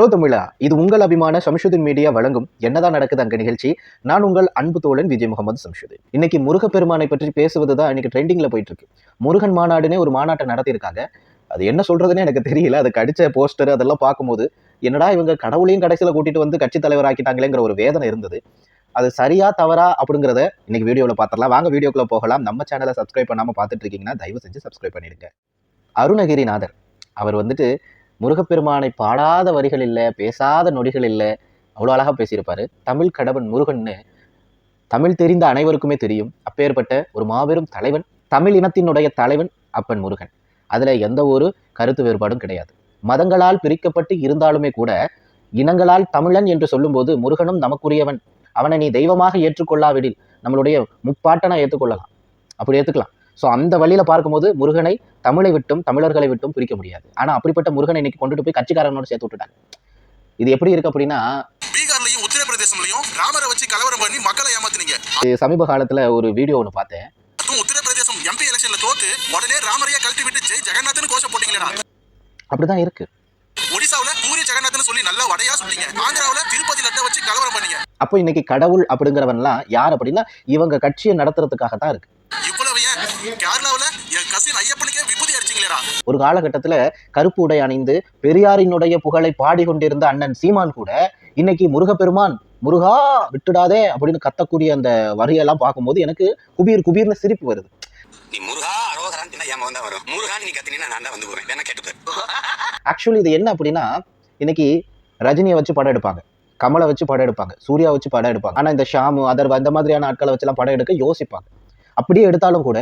Hello தமிழா இது உங்கள் அபிமான சம்ஷுதின் மீடியா வழங்கும் என்னதான் நடக்குது அங்க நிகழ்ச்சி. நான் உங்கள் அன்பு தோழன் விஜய் முகமது சம்ஷுதீன். இன்னைக்கு முருகப்பெருமானை பற்றி பேசுவது தான் இன்னைக்கு ட்ரெண்டிங்ல போயிட்டு இருக்கு முருகன் மாநாடுனே ஒரு மாநாட்டை நடத்தியிருக்காங்க. அது என்ன சொல்றதுன்னே எனக்கு தெரியல. அதுக்கு கடிச்ச போஸ்டர் அதெல்லாம் பார்க்கும்போது என்னடா இவங்க கடவுளையும் கடைசியில் கூட்டிட்டு வந்து கட்சி தலைவர் ஆக்கிட்டாங்களேங்கிற ஒரு வேதனை இருந்தது. அது சரியா தவறா அப்படிங்கிறத இன்னைக்கு வீடியோவில் பார்த்துடலாம். வாங்க வீடியோக்குள்ள போகலாம். நம்ம சேனலை சப்ஸ்கிரைப் பண்ணாமல் பார்த்துட்டு இருக்கீங்கன்னா தயவு செஞ்சு சப்ஸ்கிரைப் பண்ணிடுங்க. அருணகிரிநாதர் அவர் வந்துட்டு முருகப்பெருமானை பாடாத வரிகள் இல்லை பேசாத நொடிகள் இல்லை. அவ்வளோ அழகாக பேசியிருப்பாரு. தமிழ் கடவன் முருகன்னு தமிழ் தெரிந்த அனைவருக்குமே தெரியும். அப்பேற்பட்ட ஒரு மாபெரும் தலைவன் தமிழ் இனத்தினுடைய தலைவன் அப்பன் முருகன். அதில் எந்த ஒரு கருத்து வேறுபாடும் கிடையாது. மதங்களால் பிரிக்கப்பட்டு இருந்தாலுமே கூட இனங்களால் தமிழன் என்று சொல்லும்போது முருகனும் நமக்குரியவன். அவனை நீ தெய்வமாக ஏற்றுக்கொள்ளாவிடில் நம்மளுடைய முப்பாட்டனை ஏற்றுக்கொள்ளலாம் அப்படி ஏற்றுக்கலாம் ஸோ அந்த வழியில் பார்க்கும்போது முருகனை தமிழை விட்டும் தமிழர்களை விட்டும் பிரிக்க முடியாது. ஆனால் அப்படிப்பட்ட முருகனை இன்னைக்கு கொண்டுட்டு போய் கட்சிக்காரனோட சேர்த்து விட்டுட்டாங்க. இது எப்படி இருக்கு அப்படின்னா பீகார்லயும் உத்தரப்பிரதேசம்லயும் ராமரை வச்சு கலவரம் பண்ணி மக்களை ஏமாத்துனீங்க. சமீப காலத்தில் ஒரு வீடியோ ஒன்று பார்த்தேன். உத்தரப்பிரதேசம் எம்பி எலெக்ஷன்ல தோத்து உடனே ராமரையா கழட்டி விட்டு ஜெய் ஜெகநாத்னு கோஷம் போட்டீங்களா அப்படிதான் இருக்கு. ஒடிசாவுல பூரி ஜெகநாத்னு சொல்லி நல்லா வடையா சொன்னீங்க. ஆந்திராவுல திருப்பதி லட்டை வச்சு கலவரம் பண்ணீங்க. அப்போ இன்னைக்கு கடவுள் அப்படிங்கிறவன்லாம் யார் அப்படின்னா இவங்க கட்சியை நடத்துறதுக்காக தான் இருக்கு. கேரளாவுல என் கசின் ஐயப்பனுக்கே விபூதி அடிச்சீங்களேடா. ஒரு காலகட்டத்தில் கருப்பு உடை அணிந்து பெரியாரினுடைய புகழை பாடிக்கொண்டிருந்த அண்ணன் சீமான் கூட இன்னைக்கு முருகப்பெருமான் முருகா விட்டுடாதே அப்படின்னு கத்தக்கூடிய அந்த வரியெல்லாம் பார்க்கும்போது எனக்கு குபீர் குபீர்னு சிரிப்பு வருது. நீ முருகா ஏன் தான் வரும். முருகான்னு நீ கத்தினா நான் தான் வந்து வேணா கேட்டுப்பாரு ஆக்சுவலி இது என்ன அப்படின்னா இன்னைக்கு ரஜினியை வச்சு படம் எடுப்பாங்க. கமலை வச்சு படம் எடுப்பாங்க. சூர்யா வச்சு படம் எடுப்பாங்க. ஆனால் இந்த ஷாமு அதர்வா இந்த மாதிரியான ஆட்களை வச்சுலாம் படம் எடுக்க யோசிப்பாங்க. அப்படியே எடுத்தாலும் கூட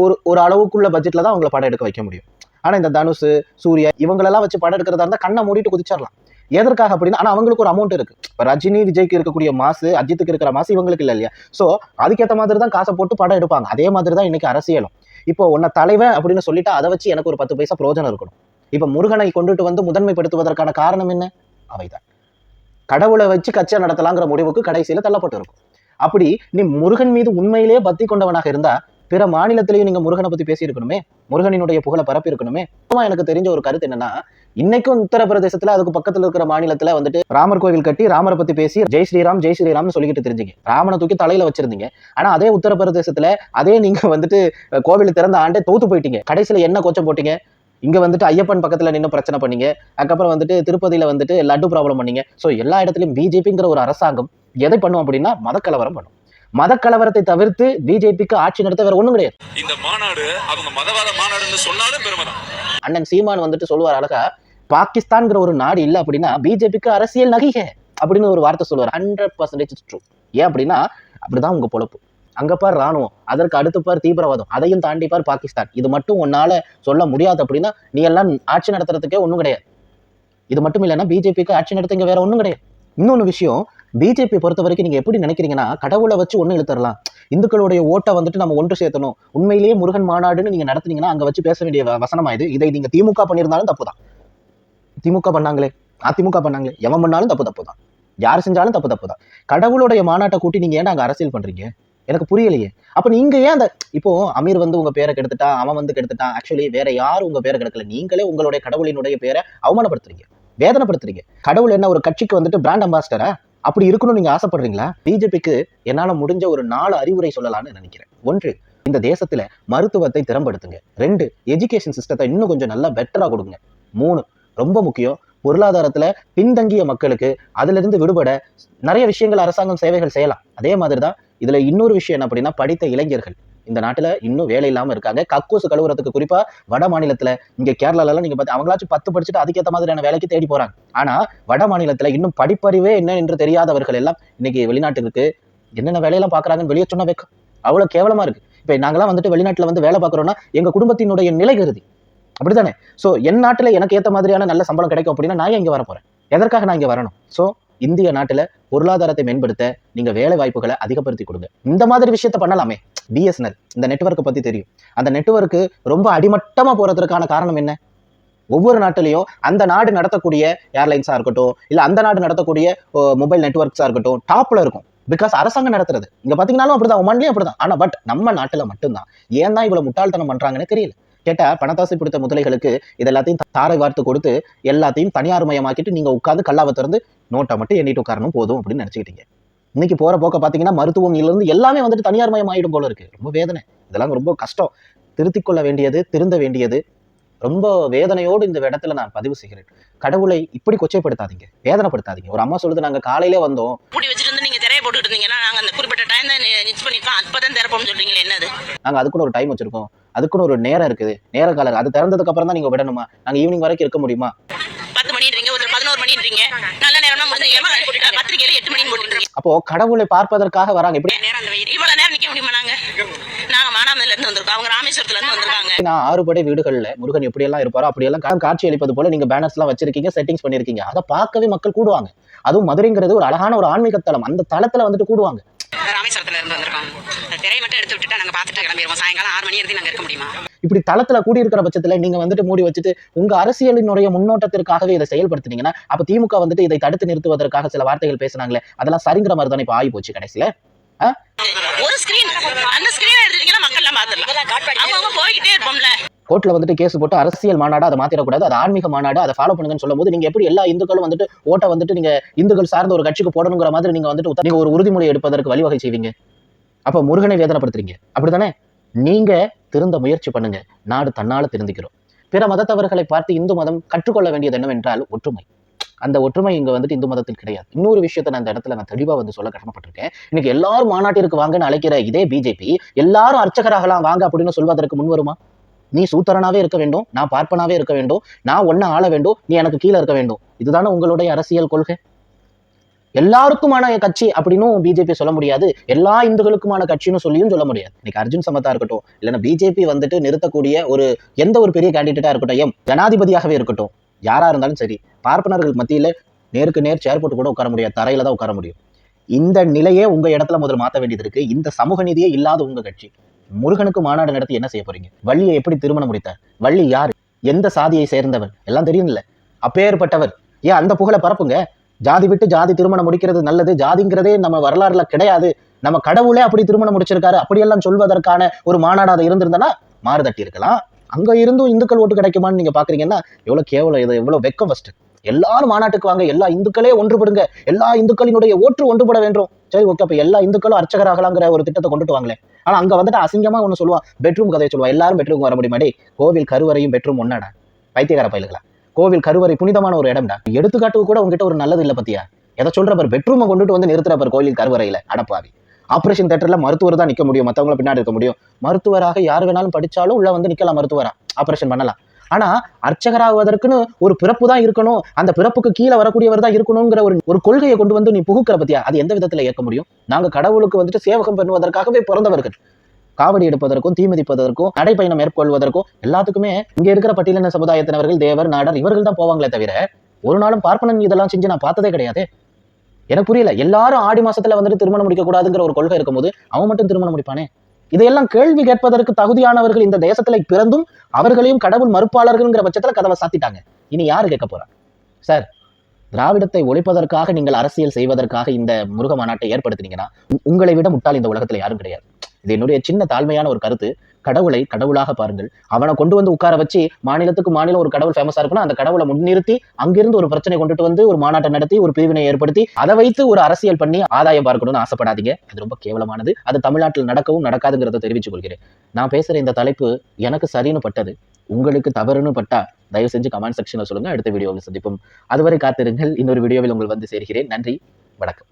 ஒரு ஒரு அளவுக்குள்ள பட்ஜெட்டில் தான் அவங்கள படம் எடுக்க வைக்க முடியும். ஆனால் இந்த தனுஷ் சூர்யா இவங்களெல்லாம் வச்சு படம் எடுக்கிறதா இருந்தால் கண்ணை மூடிட்டு குதிச்சிடலாம். எதற்காக அப்படின்னா ஆனால் அவங்களுக்கு ஒரு அமௌண்ட் இருக்கு. இப்போ ரஜினி விஜய்க்கு இருக்கக்கூடிய மாசு அஜித்துக்கு இருக்கிற மாசு இவங்களுக்கு இல்லை இல்லையா? ஸோ அதுக்கேற்ற மாதிரி தான் காசை போட்டு படம் எடுப்பாங்க. அதே மாதிரி தான் இன்னைக்கு அரசியலும். இப்போ உன்னை தலைவன் அப்படின்னு சொல்லிட்டு அதை வச்சு எனக்கு ஒரு பத்து பைசா பிரோஜனம் இருக்கணும். இப்போ முருகனை கொண்டுட்டு வந்து முதன்மைப்படுத்துவதற்கான காரணம் என்ன? அவைதான். கடவுளை வச்சு கட்சியை நடத்தலாங்கிற முடிவுக்கு கடைசியில தள்ளப்பட்டு இருக்கும். அப்படி நீ முருகன் மீது உண்மையிலேயே பத்தி கொண்டவனாக இருந்தா பிற மாநிலத்திலேயும் நீங்க முருகனை பத்தி பேசியிருக்கணுமே முருகனினுடைய புகழை பரப்பி இருக்கணுமே எனக்கு தெரிஞ்ச ஒரு கருத்து என்னன்னா இன்னைக்கும் உத்தரப்பிரதேசத்துல அதுக்கு பக்கத்துல இருக்கிற மாநிலத்துல வந்துட்டு ராமர் கோவில் கட்டி ராமரை பத்தி பேசி ஜெய் ஸ்ரீராம் ஜெய் ஸ்ரீராம்னு சொல்லிக்கிட்டு தெரிஞ்சீங்க. ராமனை தூக்கி தலையில வச்சிருந்தீங்க. ஆனா அதே உத்தரப்பிரதேசத்துல அதே நீங்க வந்துட்டு கோவில் திறந்த ஆண்டே தோத்து போயிட்டீங்க. கடைசியில என்ன கோச்சம் போட்டீங்க? இங்க வந்துட்டு ஐயப்பன் பக்கத்துல நின்று பிரச்சனை பண்ணீங்க. அதுக்கப்புறம் வந்துட்டு திருப்பதியில வந்துட்டு லட்டு ப்ராப்ளம் பண்ணீங்க. ஸோ எல்லா இடத்துலயும் பிஜேபிங்கிற ஒரு அரசாங்கம் எதை பண்ணும் அப்படின்னா மதக்கலவரம் பண்ணும். மதக்கலவரத்தை தவிர்த்து பிஜேபிக்கு ஆட்சி நடத்த வேற ஒண்ணும் கிடையாது. இந்த மாநாடு அவங்க மதவாத மாநாடுன்னு சொன்னாலும் பெருமைதான். அண்ணன் சீமான் வந்துட்டு சொல்லுவார் அழகா பாகிஸ்தான்ங்கிற ஒரு நாடு இல்லை அப்படின்னா பிஜேபிக்கு அரசியல் நகிக அப்படின்னு ஒரு வார்த்தை சொல்லுவார். ஹண்ட்ரட் பர்சன்டேஜ் ட்ரூ ஏன் அப்படின்னா அப்படிதான் உங்க பொழப்பு. அங்க பார் ராணுவம் அதற்கு அடுத்து பார் தீவிரவாதம் அதையும் தாண்டி பார் பாகிஸ்தான். இது மட்டும் உன்னால சொல்ல முடியாது அப்படின்னா நீ எல்லாம் ஆட்சி நடத்துறதுக்கே ஒண்ணும் கிடையாது. இது மட்டும் இல்லைன்னா பிஜேபிக்கு ஆட்சி நடத்த இங்க வேற ஒண்ணும் கிடையாது. இன்னொன்று விஷயம் பிஜேபி பொறுத்த வரைக்கும் நீங்கள் எப்படி நினைக்கிறீங்கன்னா கடவுளை வச்சு ஒன்று இழுத்துடலாம் இந்துக்களுடைய ஓட்டை வந்துட்டு நம்ம ஒன்று சேர்த்தணும். உண்மையிலேயே முருகன் மாநாடுன்னு நீங்கள் நடத்துனீங்கன்னா அங்கே வச்சு பேச வேண்டிய வ- வசனமா இது இதை நீங்கள் திமுக பண்ணியிருந்தாலும் தப்பு தான் திமுக பண்ணாங்களே? அதிமுக பண்ணாங்களே? எவன் பண்ணாலும் தப்பு தப்பு தான் யார் செஞ்சாலும் தப்பு தப்பு தான் கடவுளுடைய மாநாட்டை கூட்டி நீங்கள் ஏன் அங்கே அரசியல் பண்ணுறீங்க எனக்கு புரியலையே. அப்போ நீங்கள் ஏன் அந்த இப்போ அமீர் வந்து உங்கள் பேரை கெடுத்துட்டான் அவன் வந்து கெடுத்துட்டான். ஆக்சுவலி வேற யாரும் உங்கள் பேரை கெடுக்கல. நீங்களே உங்களுடைய கடவுளினுடைய பேரை அவமானப்படுத்துறீங்க. வேதனைப்படுத்துறீங்க. கடவுள் என்ன ஒரு கட்சிக்கு வந்துட்டு பிராண்ட் அம்பாஸ்டரா அப்படி இருக்கணும்னு நீங்க ஆசைப்படுறீங்களா? பிஜேபிக்கு என்னால முடிஞ்ச ஒரு நாலு அறிவுரை சொல்லலாம்னு நினைக்கிறேன். ஒன்று இந்த தேசத்துல மருத்துவத்தை திறம்படுத்துங்க. ரெண்டு எஜுகேஷன் சிஸ்டத்தை இன்னும் கொஞ்சம் நல்லா பெட்டரா கொடுங்க. மூணு ரொம்ப முக்கியம் பொருளாதாரத்துல பின்தங்கிய மக்களுக்கு அதுல இருந்து விடுபட நிறைய விஷயங்கள் அரசாங்கம் சேவைகள் செய்யலாம். அதே மாதிரி தான் இதுல இன்னொரு விஷயம் என்ன அப்படின்னா படித்த இளைஞர்கள். இந்த நாட்டுல இன்னும் வேலை இல்லாம இருக்காங்க. கக்கூசு கழுவுறதுக்கு குறிப்பா வட மாநிலத்துல இங்க கேரளாலலாம் நீங்கள் நீங்க பார்த்து அவங்களாச்சும் பத்து படிச்சுட்டு அதுக்கேற்ற மாதிரியான வேலைக்கு தேடி போறாங்க. ஆனா வட மாநிலத்துல இன்னும் படிப்பறிவே என்ன என்று தெரியாதவர்கள் எல்லாம் இன்னைக்கு வெளிநாட்டுக்கு என்னென்ன வேலையெல்லாம் பாக்குறாங்கன்னு வெளியே சொன்ன வைக்கும். அவ்வளவு கேவலமா இருக்கு. இப்ப நாங்களாம் வந்துட்டு வெளிநாட்டுல வந்து வேலை பார்க்குறோன்னா எங்க குடும்பத்தினுடைய நிலை கருதி. அப்படித்தானே? சோ என் நாட்டுல எனக்கு ஏத்த மாதிரியான நல்ல சம்பளம் கிடைக்கும் அப்படின்னா நான் இங்கே இங்க வர போறேன் எதற்காக நான் இங்க வரணும்? சோ இந்திய நாட்டுல பொருளாதாரத்தை மேம்படுத்த நீங்க வேலை வாய்ப்புகளை அதிகப்படுத்தி கொடுங்க. இந்த மாதிரி விஷயத்த பண்ணலாமே. பிஎஸ்என்எல் இந்த நெட்வொர்க்கை பற்றி தெரியும். அந்த நெட்வொர்க்கு ரொம்ப அடிமட்டமாக போகிறதுக்கான காரணம் என்ன? ஒவ்வொரு நாட்டிலையும் அந்த நாடு நடத்தக்கூடிய ஏர்லைன்ஸாக இருக்கட்டும் இல்லை அந்த நாடு நடத்தக்கூடிய மொபைல் நெட்ஒர்க்ஸாக இருக்கட்டும் டாப்பில் இருக்கும். பிகாஸ் அரசாங்கம் நடத்துறது. அப்படி தான் அப்படிதான் அப்படி அப்படிதான். ஆனால் பட் நம்ம நாட்டில் மட்டும்தான். ஏன் தான் இவ்வளோ முட்டாள்தனம் பண்ணுறாங்கன்னு தெரியல. கேட்டால் பணத்தாசை பிடித்த முதலைகளுக்கு இது எல்லாத்தையும் தாரை வார்த்து கொடுத்து எல்லாத்தையும் தனியார் மயமாக்கிட்டு நீங்கள் உட்காந்து கல்லாவை திறந்து நோட்டை மட்டும் எண்ணிட்டு உட்காரணும் போதும் அப்படின்னு நினச்சிக்கிட்டீங்க. இன்னைக்கு போற போக்க பாத்தீங்கன்னா மருத்துவம் இருந்து எல்லாமே வந்துட்டு தனியார் மயம் ஆயிடும் போல இருக்கு. ரொம்ப வேதனை. இதெல்லாம் ரொம்ப கஷ்டம். திருத்திக் கொள்ள வேண்டியது திருந்த வேண்டியது. ரொம்ப வேதனையோடு இந்த இடத்துல நான் பதிவு செய்கிறேன். கடவுளை இப்படி கொச்சைப்படுத்தாதீங்க. வேதனைப்படுத்தாதீங்க. ஒரு அம்மா சொல்லுது நாங்க காலையிலே வந்தோம். மூடி வச்சுட்டு வந்து நீங்க திரையை போட்டுட்டு இருந்தீங்கன்னா நாங்க அந்த குறிப்பிட்ட டைம் தான் நிச் பண்ணிருக்கோம் அப்பதான் திறப்போம்னு சொல்றீங்களே என்னது? நாங்க அதுக்குன்னு ஒரு டைம் வச்சிருக்கோம். அதுக்குன்னு ஒரு நேரம் இருக்குது. நேர காலம் அது திறந்ததுக்கு அப்புறம் தான் நீங்க விடணுமா? நாங்க ஈவினிங் வரைக்கும் இருக்க முடியுமா? பத்து மணின்றீங்க ஒரு பதினோரு மணின்றீங்க. நல்ல நேரம்னா முடிஞ்சு எட்டு மணின்னு போட்டுருக்கீங்க அப்போ கடவுளை பார்ப்பதற்காக வராங்க. இப்படி நேரம் அந்த வெயில் இவ்வளவு நேரம் நிக்க முடியுமா நாங்க? நாங்க மானாமதுல இருந்து வந்திருக்கோம். அவங்க ராமேஸ்வரத்துல இருந்து வந்திருக்காங்க. நான் ஆறுபடை வீடுகள்ல முருகன் எப்படியெல்லாம் இருப்பாரோ அப்படியெல்லாம் கா- காட்சி அளிப்பது போல நீங்க பேனர்ஸ் எல்லாம் வச்சிருக்கீங்க செட்டிங்ஸ் பண்ணிருக்கீங்க. அதை பார்க்கவே மக்கள் கூடுவாங்க. அதுவும் மதுரைங்கிறது ஒரு அழகான ஒரு ஆன்மீக தலம். அந்த தளத்துல வந்துட்டு கூடுவாங்க. ராமேஸ்வரத்துல இருந்து வந்திருக்கோம் திரையை மட்டும் எடுத்து விட்டுட்டு நாங்க பாத்துட்டு கிளம்பிடுவோம். சாயங்காலம் ஆறு மணி இருந்து நாங்க இருக்க முடியுமா? இப்படி தளத்துல கூடி இருக்கிற பட்சத்துல நீங்க வந்துட்டு மூடி வச்சுட்டு உங்க அரசியலினுடைய முன்னோட்டத்திற்காகவே இதை செயல்படுத்துனீங்கன்னா அப்ப திமுக வந்துட்டு இதை தடுத்து நிறுத்துவதற்காக சில வார்த்தைகள் பேசினாங்களே அதெல்லாம் சரிங்கிற மாதிரி தானே இப்ப ஆகி போச்சு கடைசியில ஒரு ஸ்கிரீன் அந்த ஸ்கிரீன் எடுத்துட்டீங்கன்னா மக்கள் எல்லாம் பாத்துடலாம் அவங்க போய்கிட்டே இருப்போம்ல. கோர்ட்ல வந்துட்டு கேஸ் போட்டு அரசியல் மாநாடு அதை மாத்திரக்கூடாது அது ஆன்மீக மாநாடு அதை ஃபாலோ பண்ணுங்கன்னு சொல்லும்போது நீங்க எப்படி எல்லா இந்துக்களும் வந்துட்டு ஓட்டை வந்துட்டு நீங்க இந்துக்கள் சார்ந்த ஒரு கட்சிக்கு போடணுங்கிற மாதிரி நீங்க வந்துட்டு உத்த- நீங்க ஒரு உறுதிமொழி எடுப்பதற்கு வழிவகை செய்வீங்க. அப்ப முருகனை வேதனைப்படுத்துறீங்க. அப்படிதானே நீங்கள் திருந்த முயற்சி பண்ணுங்க. நாடு தன்னால் திருந்திக்கிறோம். பிற மதத்தவர்களை பார்த்து இந்து மதம் கற்றுக்கொள்ள வேண்டியது என்னவென்றால் ஒற்றுமை. அந்த ஒற்றுமை இங்கே வந்துட்டு இந்து மதத்தில் கிடையாது. இன்னொரு விஷயத்தை நான் இந்த இடத்துல நான் தெளிவாக வந்து சொல்ல கடமைப்பட்டிருக்கேன். இன்னைக்கு எல்லாரும் மாநாட்டிற்கு வாங்கன்னு அழைக்கிற இதே பிஜேபி எல்லாரும் அர்ச்சகராகலாம் வாங்க அப்படின்னு சொல்வதற்கு முன் வருமா? நீ சூத்தரனாவே இருக்க வேண்டும் நான் பார்ப்பனாவே இருக்க வேண்டும் நான் ஒன்ன ஆள வேண்டும் நீ எனக்கு கீழே இருக்க வேண்டும். இதுதானே உங்களுடைய அரசியல் கொள்கை? எல்லாருக்குமான கட்சி அப்படின்னும் பிஜேபி சொல்ல முடியாது. எல்லா இந்துக்களுக்குமான கட்சின்னு சொல்லியும் சொல்ல முடியாது. இன்னைக்கு அர்ஜுன் சமத்தா இருக்கட்டும் இல்லைன்னா பிஜேபி வந்துட்டு நிறுத்தக்கூடிய ஒரு எந்த ஒரு பெரிய கேண்டிடேட்டா இருக்கட்டும் எம் ஜனாதிபதியாகவே இருக்கட்டும். யாரா இருந்தாலும் சரி பார்ப்பனர்கள் மத்தியில நேருக்கு நேர் சேர் போட்டு கூட உட்கார முடியாது. தரையில தான் உட்கார முடியும். இந்த நிலையே உங்க இடத்துல முதல்ல மாத்த வேண்டியது இருக்கு. இந்த சமூக நீதியே இல்லாத உங்க கட்சி. முருகனுக்கு மாநாடு நடத்தி என்ன செய்ய போறீங்க? வள்ளியை எப்படி திருமணம் முடித்தார்? வள்ளி யார்? எந்த சாதியை சேர்ந்தவர் எல்லாம் தெரியும்ல. அப்பேற்பட்டவர். ஏன் அந்த புகழை பரப்புங்க? ஜாதி விட்டு ஜாதி திருமணம் முடிக்கிறது நல்லது. ஜாதிங்கிறதே நம்ம வரலாறுல கிடையாது. நம்ம கடவுளே அப்படி திருமணம் முடிச்சிருக்காரு. அப்படியெல்லாம் சொல்வதற்கான ஒரு மாநாடு அது இருந்திருந்தனா மாறுதட்டி இருக்கலாம் அங்க இருந்தும் இந்துக்கள் ஓட்டு கிடைக்குமான்னு நீங்க பாக்குறீங்கன்னா எவ்வளவு கேவலம் இது எவ்வளவு வெக்கம் ஃபர்ஸ்ட் எல்லாரும் மாநாட்டுக்கு வாங்க எல்லா இந்துக்களே ஒன்றுபடுங்க. எல்லா இந்துக்களினுடைய ஓட்டு ஒன்றுபட வேண்டும். சரி ஓகே அப்ப எல்லா இந்துக்களும் அர்ச்சகராகலாங்கிற ஒரு திட்டத்தை கொண்டுட்டு வாங்களேன். ஆனா அங்க வந்துட்டு அசிங்கமா ஒண்ணு சொல்லுவான். பெட்ரூம் கதையை சொல்லுவான். எல்லாரும் பெட்ரூம் வர முடியுமாடி கோவில் கருவறையும் பெட்ரூம் ஒன்னாடா பைத்தியகார பயிலுகளா? கோவில் கருவறை புனிதமான ஒரு இடம்டா. எடுத்துக்காட்டுக்கு கூட உங்ககிட்ட ஒரு நல்லது இல்லை பத்தியா? எதை சொல்ற பெட்ரூமை கொண்டுட்டு வந்து நிறுத்துற கோவில் கருவறையில அடப்பாவி. ஆபரேஷன் தேட்டர்ல மருத்துவர் தான் நிக்க முடியும் மத்தவங்கள பின்னாடி இருக்க முடியும். மருத்துவராக யார் வேணாலும் படிச்சாலும் உள்ள வந்து நிக்கலாம் மருத்துவரா. ஆபரேஷன் பண்ணலாம். ஆனா அர்ச்சகராகுவதற்குன்னு ஒரு பிறப்பு தான் இருக்கணும் அந்த பிறப்புக்கு கீழே வரக்கூடியவர் தான் இருக்கணுங்கிற ஒரு ஒரு கொள்கையை கொண்டு வந்து நீ புகுக்கிற பத்தியா? அது எந்த விதத்துல ஏற்க முடியும்? நாங்க கடவுளுக்கு வந்துட்டு சேவகம் பண்ணுவதற்காகவே பிறந்தவர்கள். காவடி எடுப்பதற்கும் தீமிதிப்பதற்கும் நடைப்பயணம் மேற்கொள்வதற்கும் எல்லாத்துக்குமே இங்க இருக்கிற பட்டியலின சமுதாயத்தினர்கள் தேவர் நாடர் இவர்கள் தான் போவாங்களே தவிர ஒரு நாளும் பார்ப்பனன் இதெல்லாம் செஞ்சு நான் பார்த்ததே கிடையாது. எனக்கு புரியல எல்லாரும் ஆடி மாசத்துல வந்துட்டு திருமணம் முடிக்க கூடாதுங்கிற ஒரு கொள்கை இருக்கும்போது அவன் மட்டும் திருமணம் முடிப்பானே? இதையெல்லாம் கேள்வி கேட்பதற்கு தகுதியானவர்கள் இந்த தேசத்துல பிறந்தும் அவர்களையும் கடவுள் மறுப்பாளர்கள்ங்கிற பட்சத்துல கதவை சாத்திட்டாங்க. இனி யாரு கேட்க போறா? சார் திராவிடத்தை ஒழிப்பதற்காக நீங்கள் அரசியல் செய்வதற்காக இந்த முருக மாநாட்டை ஏற்படுத்தினீங்கன்னா உங்களை விட முட்டாள் இந்த உலகத்துல யாரும் கிடையாது. இது என்னுடைய சின்ன தாழ்மையான ஒரு கருத்து. கடவுளை கடவுளாக பாருங்கள். அவனை கொண்டு வந்து உட்கார வச்சு மாநிலத்துக்கு மாநிலம் ஒரு கடவுள் ஃபேமஸா இருக்குன்னா அந்த கடவுளை முன்னிறுத்தி அங்கிருந்து ஒரு பிரச்சனை கொண்டுட்டு வந்து ஒரு மாநாட்டை நடத்தி ஒரு பிரிவினை ஏற்படுத்தி அதை வைத்து ஒரு அரசியல் பண்ணி ஆதாயம் பார்க்கணும்னு ஆசைப்படாதீங்க. அது ரொம்ப கேவலமானது. அது தமிழ்நாட்டில் நடக்கவும் நடக்காதுங்கிறத தெரிவித்துக் கொள்கிறேன். நான் பேசுற இந்த தலைப்பு எனக்கு சரின்னு பட்டது. உங்களுக்கு தவறுன்னு பட்டா தயவு செஞ்சு கமெண்ட் செக்ஷன்ல சொல்லுங்க. அடுத்த வீடியோவில் சந்திப்போம். அதுவரை காத்திருங்கள். இன்னொரு வீடியோவில் உங்கள் வந்து சேர்கிறேன். நன்றி. வணக்கம்.